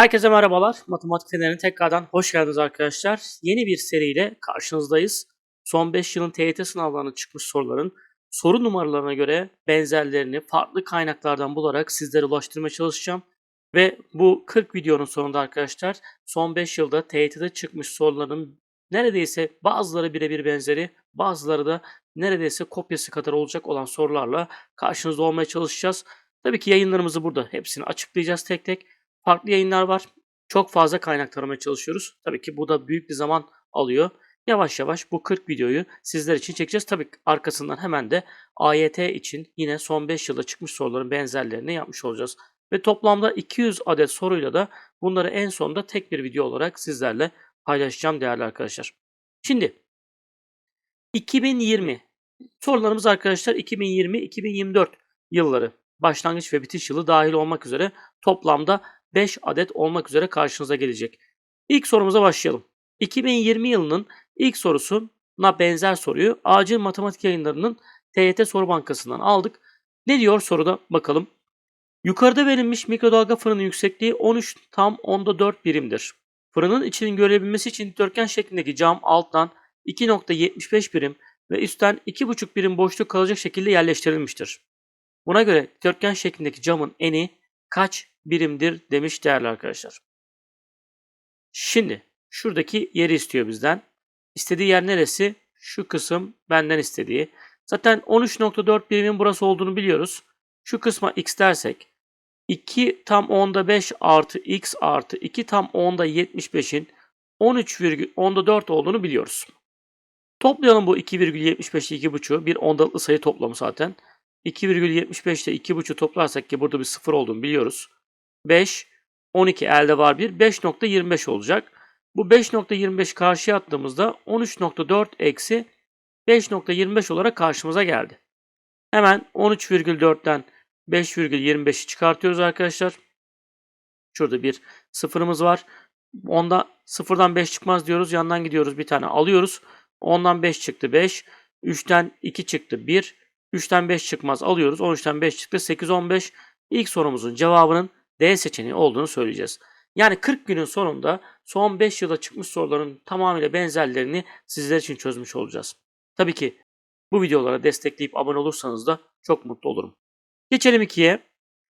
Herkese merhabalar. Matematik Fener'ine tekrardan hoş geldiniz arkadaşlar. Yeni bir seriyle karşınızdayız. Son 5 yılın TYT sınavlarına çıkmış soruların soru numaralarına göre benzerlerini farklı kaynaklardan bularak sizlere ulaştırmaya çalışacağım. Ve bu 40 videonun sonunda arkadaşlar son 5 yılda TYT'de çıkmış soruların neredeyse bazıları birebir benzeri, bazıları da neredeyse kopyası kadar olacak olan sorularla karşınızda olmaya çalışacağız. Tabii ki yayınlarımızı burada hepsini açıklayacağız tek tek farklı yayınlar var. Çok fazla kaynak taramaya çalışıyoruz. Tabii ki bu da büyük bir zaman alıyor. Yavaş yavaş bu 40 videoyu sizler için çekeceğiz. Tabii arkasından hemen de AYT için yine son 5 yılda çıkmış soruların benzerlerini yapmış olacağız. Ve toplamda 200 adet soruyla da bunları en sonunda tek bir video olarak sizlerle paylaşacağım değerli arkadaşlar. Şimdi 2020 sorularımız arkadaşlar 2020-2024 yılları başlangıç ve bitiş yılı dahil olmak üzere toplamda 5 adet olmak üzere karşınıza gelecek. İlk sorumuza başlayalım. 2020 yılının ilk sorusuna benzer soruyu acil matematik yayınlarının TYT soru bankasından aldık. Ne diyor soruda bakalım. Yukarıda verilmiş mikrodalga fırının yüksekliği 13 tam onda 4 birimdir. Fırının içinin görebilmesi için dikdörtgen şeklindeki cam alttan 2.75 birim ve üstten 2.5 birim boşluk kalacak şekilde yerleştirilmiştir. Buna göre dikdörtgen şeklindeki camın eni kaç birimdir demiş değerli arkadaşlar. Şimdi şuradaki yeri istiyor bizden. İstediği yer neresi? Şu kısım benden istediği. Zaten 13.4 birimin burası olduğunu biliyoruz. Şu kısma x dersek 2 tam 10'da 5 artı x artı 2 tam 10'da 75'in 13,10'da 4 olduğunu biliyoruz. Toplayalım bu 2,75'i 2,5'u. Bir ondalıklı sayı toplamı zaten. 2,75 ile 2,5 toplarsak ki burada bir sıfır olduğunu biliyoruz. 5, 12 elde var bir. 5.25 olacak. Bu 5.25 karşıya attığımızda 13.4 eksi 5.25 olarak karşımıza geldi. Hemen 13,4'ten 5,25'i çıkartıyoruz arkadaşlar. Şurada bir sıfırımız var. Onda sıfırdan 5 çıkmaz diyoruz. Yandan gidiyoruz bir tane alıyoruz. Ondan 5 çıktı 5. 3'ten 2 çıktı 1. 3'ten 5 çıkmaz alıyoruz. 13'ten 5 çıktı 8 15. İlk sorumuzun cevabının D seçeneği olduğunu söyleyeceğiz. Yani 40 günün sonunda son 5 yılda çıkmış soruların tamamıyla benzerlerini sizler için çözmüş olacağız. Tabii ki bu videolara destekleyip abone olursanız da çok mutlu olurum. Geçelim 2'ye.